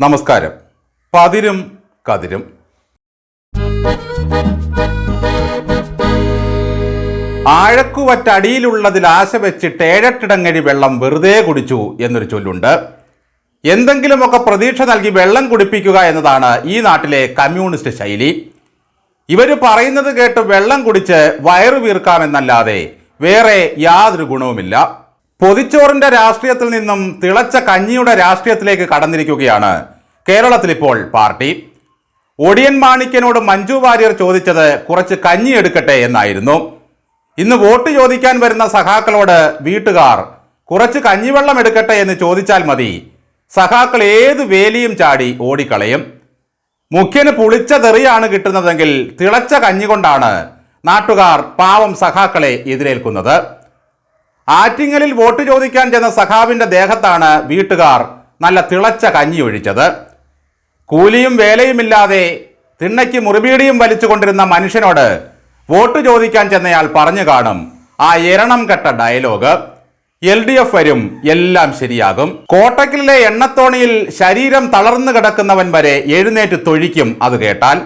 നമസ്കാരം. പതിരും കതിരും. ആഴക്കുവറ്റടിയിലുള്ളതിൽ ആശ വെച്ചിട്ട് ഏഴെട്ടിടങ്ങഴി വെള്ളം വെറുതെ കുടിച്ചു എന്നൊരു ചൊല്ലുണ്ട്. എന്തെങ്കിലുമൊക്കെ പ്രതീക്ഷ നൽകി വെള്ളം കുടിപ്പിക്കുക എന്നതാണ് ഈ നാട്ടിലെ കമ്മ്യൂണിസ്റ്റ് ശൈലി. ഇവർ പറയുന്നത് കേട്ട് വെള്ളം കുടിച്ച് വയറു വീർക്കാമെന്നല്ലാതെ വേറെ യാതൊരു ഗുണവുമില്ല. പൊതിച്ചോറിന്റെ രാഷ്ട്രീയത്തിൽ നിന്നും തിളച്ച കഞ്ഞിയുടെ രാഷ്ട്രീയത്തിലേക്ക് കടന്നിരിക്കുകയാണ്. കേരളത്തിൽ ഇപ്പോൾ പാർട്ടി. ഒടിയൻ മാണിക്കനോട് മഞ്ജു വാര്യർ ചോദിച്ചത് കുറച്ച് കഞ്ഞി എടുക്കട്ടെ എന്നായിരുന്നു. ഇന്ന് വോട്ട് ചോദിക്കാൻ വരുന്ന സഖാക്കളോട് വീട്ടുകാർ കുറച്ച് കഞ്ഞിവെള്ളം എടുക്കട്ടെ എന്ന് ചോദിച്ചാൽ മതി. സഖാക്കൾ ഏത് വേലിയും ചാടി ഓടിക്കളയും. മുഖ്യന് പുളിച്ച തെറിയാണ് കിട്ടുന്നതെങ്കിൽ തിളച്ച കഞ്ഞി കൊണ്ടാണ് നാട്ടുകാർ പാവം സഖാക്കളെ എതിരേൽക്കുന്നത്. ആറ്റിങ്ങലിൽ വോട്ട് ചോദിക്കാൻ ചെന്ന സഖാവിന്റെ ദേഹത്താണ് വീട്ടുകാർ നല്ല തിളച്ച കഞ്ഞി ഒഴിച്ചത്. കൂലിയും വേലയുമില്ലാതെ തിണ്ണയ്ക്ക് മുറിബീടിയും വലിച്ചുകൊണ്ടിരുന്ന മനുഷ്യനോട് വോട്ട് ചോദിക്കാൻ ചെന്നയാൾ പറഞ്ഞു കാണും. ആ എരണം കെട്ട ഡയലോഗ്. എൽ ഡി എഫ് വരും എല്ലാം ശരിയാകും. കോട്ടക്കലിലെ എണ്ണത്തോണിയിൽ ശരീരം തളർന്നു കിടക്കുന്നവൻ വരെ എഴുന്നേറ്റ് തൊഴിക്കും അത് കേട്ടാൽ.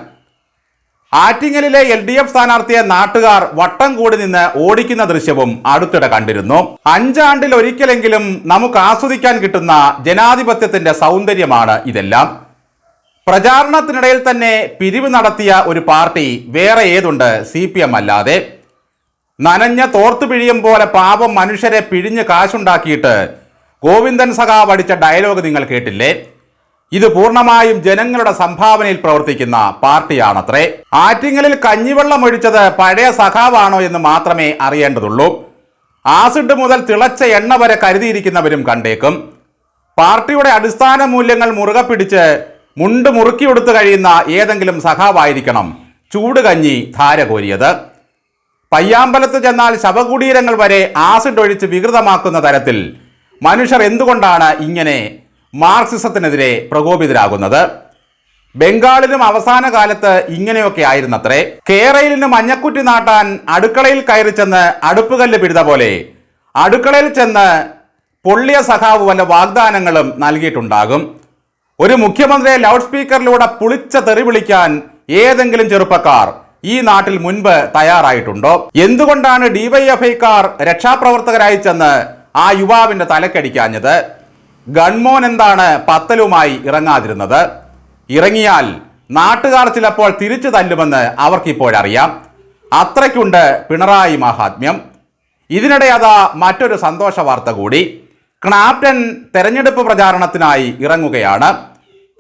ആറ്റിങ്ങലിലെ എൽ ഡി എഫ് സ്ഥാനാർത്ഥിയെ നാട്ടുകാർ വട്ടം കൂടി നിന്ന് ഓടിക്കുന്ന ദൃശ്യവും അടുത്തിടെ കണ്ടിരുന്നു. അഞ്ചാണ്ടിൽ ഒരിക്കലെങ്കിലും നമുക്ക് ആസ്വദിക്കാൻ കിട്ടുന്ന ജനാധിപത്യത്തിന്റെ സൗന്ദര്യമാണ് ഇതെല്ലാം. പ്രചാരണത്തിനിടയിൽ തന്നെ പിരിവ് നടത്തിയ ഒരു പാർട്ടി വേറെ ഏതുണ്ട് സി പി എം അല്ലാതെ. നനഞ്ഞ തോർത്തു പിഴിയും പോലെ പാപം മനുഷ്യരെ പിഴിഞ്ഞ് കാശുണ്ടാക്കിയിട്ട് ഗോവിന്ദൻ സഖാവ് അടിച്ച ഡയലോഗ് നിങ്ങൾ കേട്ടില്ലേ? ഇത് പൂർണമായും ജനങ്ങളുടെ സംഭാവനയിൽ പ്രവർത്തിക്കുന്ന പാർട്ടിയാണത്രേ. ആറ്റിങ്ങലിൽ കഞ്ഞിവെള്ളം ഒഴിച്ചത് പഴയ സഖാവാണോ എന്ന് മാത്രമേ അറിയേണ്ടതുള്ളൂ. ആസിഡ് മുതൽ തിളച്ച എണ്ണ വരെ കരുതിയിരിക്കുന്നവരും കണ്ടേക്കും. പാർട്ടിയുടെ അടിസ്ഥാന മൂല്യങ്ങൾ മുറുകെ പിടിച്ച് മുണ്ട് മുറുക്കിയെടുത്തു കഴിയുന്ന ഏതെങ്കിലും സഖാവായിരിക്കണം ചൂട് കഞ്ഞി ധാര കോരിയത് പയ്യാമ്പലത്ത് ചെന്നാൽ ശവകുടീരങ്ങൾ വരെ ആസിഡ് ഒഴിച്ച് വികൃതമാക്കുന്ന തരത്തിൽ മനുഷ്യർ എന്തുകൊണ്ടാണ് ഇങ്ങനെ മാർക്സിസത്തിനെതിരെ പ്രകോപിതരാകുന്നത്. ബംഗാളിലും അവസാന കാലത്ത് ഇങ്ങനെയൊക്കെ ആയിരുന്നത്രേ. കേരയിലിന് മഞ്ഞക്കുറ്റി നാട്ടാൻ അടുക്കളയിൽ കയറി ചെന്ന് അടുപ്പുകല്ല് പിടിത പോലെ. അടുക്കളയിൽ ചെന്ന് പൊള്ളിയ സഖാവ് വല്ല വാഗ്ദാനങ്ങളും നൽകിയിട്ടുണ്ടാകും. ഒരു മുഖ്യമന്ത്രിയെ ലൗഡ് സ്പീക്കറിലൂടെ പുളിച്ച തെറി വിളിക്കാൻ ഏതെങ്കിലും ചെറുപ്പക്കാർ ഈ നാട്ടിൽ മുൻപ് തയ്യാറായിട്ടുണ്ടോ? എന്തുകൊണ്ടാണ് ഡിവൈഎഫ്ഐക്കാർ രക്ഷാപ്രവർത്തകരായി ചെന്ന് ആ യുവാവിന്റെ തലക്കടിക്കാഞ്ഞത്? ഗൺമോൻ എന്താണ് പത്തലുമായി ഇറങ്ങാതിരുന്നത്? ഇറങ്ങിയാൽ നാട്ടുകാർ ചിലപ്പോൾ തിരിച്ചു തല്ലുമെന്ന് അവർക്കിപ്പോഴറിയാം. അത്രയ്ക്കുണ്ട് പിണറായി മഹാത്മ്യം. ഇതിനിടെ അതാ മറ്റൊരു സന്തോഷ വാർത്ത കൂടി. ക്നാപ്റ്റൻ തെരഞ്ഞെടുപ്പ് പ്രചാരണത്തിനായി ഇറങ്ങുകയാണ്.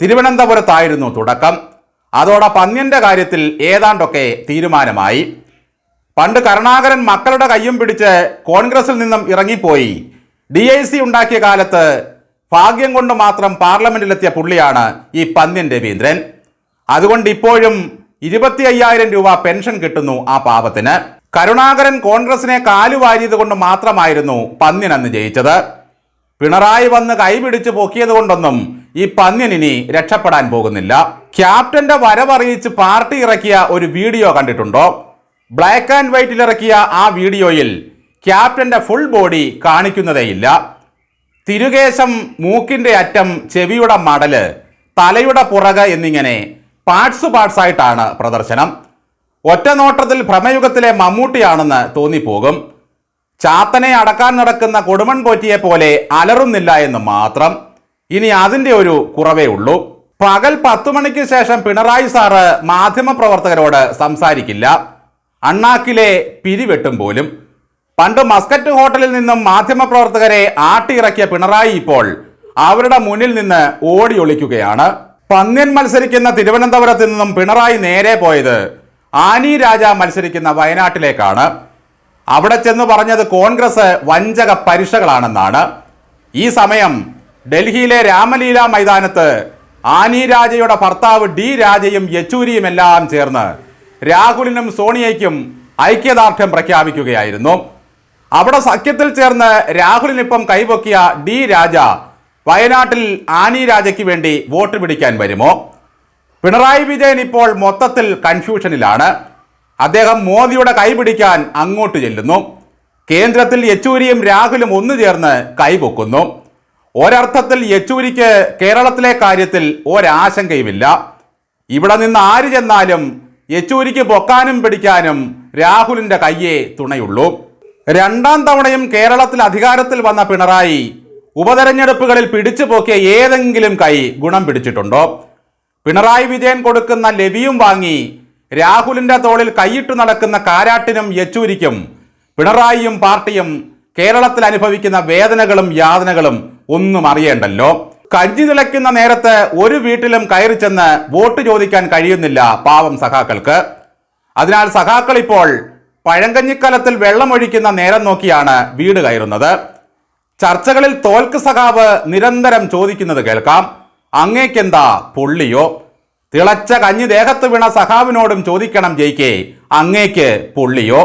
തിരുവനന്തപുരത്തായിരുന്നു തുടക്കം. അതോടെ പന്ന്യന്റെ കാര്യത്തിൽ ഏതാണ്ടൊക്കെ തീരുമാനമായി. പണ്ട് കരുണാകരൻ മക്കളുടെ കയ്യും പിടിച്ച് കോൺഗ്രസിൽ നിന്നും ഇറങ്ങിപ്പോയി. ഡി ഐ സി ഉണ്ടാക്കിയ കാലത്ത് ഭാഗ്യം കൊണ്ട് മാത്രം പാർലമെന്റിലെത്തിയ പുള്ളിയാണ് ഈ പന്ന്യൻ രവീന്ദ്രൻ. അതുകൊണ്ട് ഇപ്പോഴും ഇരുപത്തി അയ്യായിരം രൂപ പെൻഷൻ കിട്ടുന്നു ആ പാപത്തിന്. കരുണാകരൻ കോൺഗ്രസിനെ കാലുവാരിയത് കൊണ്ട് മാത്രമായിരുന്നു പന്ന്യൻ അന്ന് ജയിച്ചത്. പിണറായി വന്ന് കൈപിടിച്ച് പൊക്കിയത് കൊണ്ടൊന്നും ഈ പന്ന്യൻ ഇനി രക്ഷപ്പെടാൻ പോകുന്നില്ല. ക്യാപ്റ്റന്റെ വരവറിയിച്ച് പാർട്ടി ഇറക്കിയ ഒരു വീഡിയോ കണ്ടിട്ടുണ്ടോ? ബ്ലാക്ക് ആൻഡ് വൈറ്റിൽ ഇറക്കിയ ആ വീഡിയോയിൽ ക്യാപ്റ്റന്റെ ഫുൾ ബോഡി കാണിക്കുന്നതേയില്ല. തിരുകേശം മൂക്കിന്റെ അറ്റം ചെവിയുടെ മടൽ തലയുടെ പുറക എന്നിങ്ങനെ പാർട്സ് പാർട്സ് ആയിട്ടാണ് പ്രദർശനം. ഒറ്റ നോട്ടത്തിൽ ഭ്രമയുഗത്തിലെ മമ്മൂട്ടിയാണെന്ന് തോന്നിപ്പോകും. ചാത്തനെ അടക്കാൻ നടക്കുന്ന കൊടുമൺ പോറ്റിയെ പോലെ അലറുന്നില്ല എന്ന് മാത്രം. ഇനി അതിന്റെ ഒരു കുറവേ ഉള്ളൂ. പകൽ പത്തു മണിക്ക് ശേഷം പിണറായി സാറ് മാധ്യമപ്രവർത്തകരോട് സംസാരിക്കില്ല. അണ്ണാക്കിലെ പിരിവെട്ടും പോലും. പണ്ട് മസ്കറ്റ് ഹോട്ടലിൽ നിന്നും മാധ്യമപ്രവർത്തകരെ ആട്ടിയിറക്കിയ പിണറായി ഇപ്പോൾ അവരുടെ മുന്നിൽ നിന്ന് ഓടി ഒളിക്കുകയാണ്. പന്ന്യൻ മത്സരിക്കുന്ന തിരുവനന്തപുരത്ത് നിന്നും പിണറായി നേരെ പോയത് ആനി രാജ മത്സരിക്കുന്ന വയനാട്ടിലേക്കാണ്. അവിടെ ചെന്ന് പറഞ്ഞത് കോൺഗ്രസ് വഞ്ചക പരീക്ഷകളാണെന്നാണ് ഈ സമയം ഡൽഹിയിലെ രാമലീല മൈതാനത്ത് ആനി രാജയുടെ ഭർത്താവ് ഡി രാജയും യെച്ചൂരിയും എല്ലാം ചേർന്ന് രാഹുലിനും സോണിയയ്ക്കും ഐക്യദാർഢ്യം പ്രഖ്യാപിക്കുകയായിരുന്നു. അവിടെ സഖ്യത്തിൽ ചേർന്ന് രാഹുലിനിപ്പം കൈപൊക്കിയ ഡി രാജ വയനാട്ടിൽ ആനി രാജയ്ക്ക് വേണ്ടി വോട്ട് പിടിക്കാൻ വരുമോ? പിണറായി വിജയൻ ഇപ്പോൾ മൊത്തത്തിൽ കൺഫ്യൂഷനിലാണ്. അദ്ദേഹം മോദിയുടെ കൈപിടിക്കാൻ അങ്ങോട്ട് ചെല്ലുന്നു. കേന്ദ്രത്തിൽ യെച്ചൂരിയും രാഹുലും ഒന്നു ചേർന്ന് കൈപൊക്കുന്നു ഒരർത്ഥത്തിൽ യെച്ചൂരിക്ക് കേരളത്തിലെ കാര്യത്തിൽ ഒരാശങ്കയുമില്ല. ഇവിടെ നിന്ന് ആര് ചെന്നാലും യെച്ചൂരിക്ക് പൊക്കാനും പിടിക്കാനും രാഹുലിന്റെ കയ്യേ തുണയുള്ളൂ. രണ്ടാം തവണയും കേരളത്തിൽ അധികാരത്തിൽ വന്ന പിണറായി ഉപതെരഞ്ഞെടുപ്പുകളിൽ പിടിച്ചു പോക്കിയ ഏതെങ്കിലും കൈ ഗുണം പിടിച്ചിട്ടുണ്ടോ? പിണറായി വിജയൻ കൊടുക്കുന്ന ലവിയും വാങ്ങി രാഹുലിന്റെ തോളിൽ കൈയിട്ടു നടക്കുന്ന കാരാട്ടിനും യെച്ചൂരിക്കും പിണറായിയും പാർട്ടിയും കേരളത്തിൽ അനുഭവിക്കുന്ന വേദനകളും യാതനകളും ഒന്നും അറിയേണ്ടല്ലോ. കഞ്ഞി നിലയ്ക്കുന്ന നേരത്ത് ഒരു വീട്ടിലും കയറി ചെന്ന് വോട്ട് ചോദിക്കാൻ കഴിയുന്നില്ല പാവം സഖാക്കൾക്ക്. അതിനാൽ സഖാക്കൾ ഇപ്പോൾ പഴങ്കഞ്ഞിക്കലത്തിൽ വെള്ളമൊഴിക്കുന്ന നേരം നോക്കിയാണ് വീട് കയറുന്നത്. ചർച്ചകളിൽ തോൽക്ക് സഖാവ് നിരന്തരം ചോദിക്കുന്നത് കേൾക്കാം. അങ്ങേക്കെന്താ പൊള്ളിയോ? തിളച്ച കഞ്ഞി ദേഹത്ത് വീണ സഖാവിനോടും ചോദിക്കണം ജയിക്കേ അങ്ങേക്ക് പൊള്ളിയോ?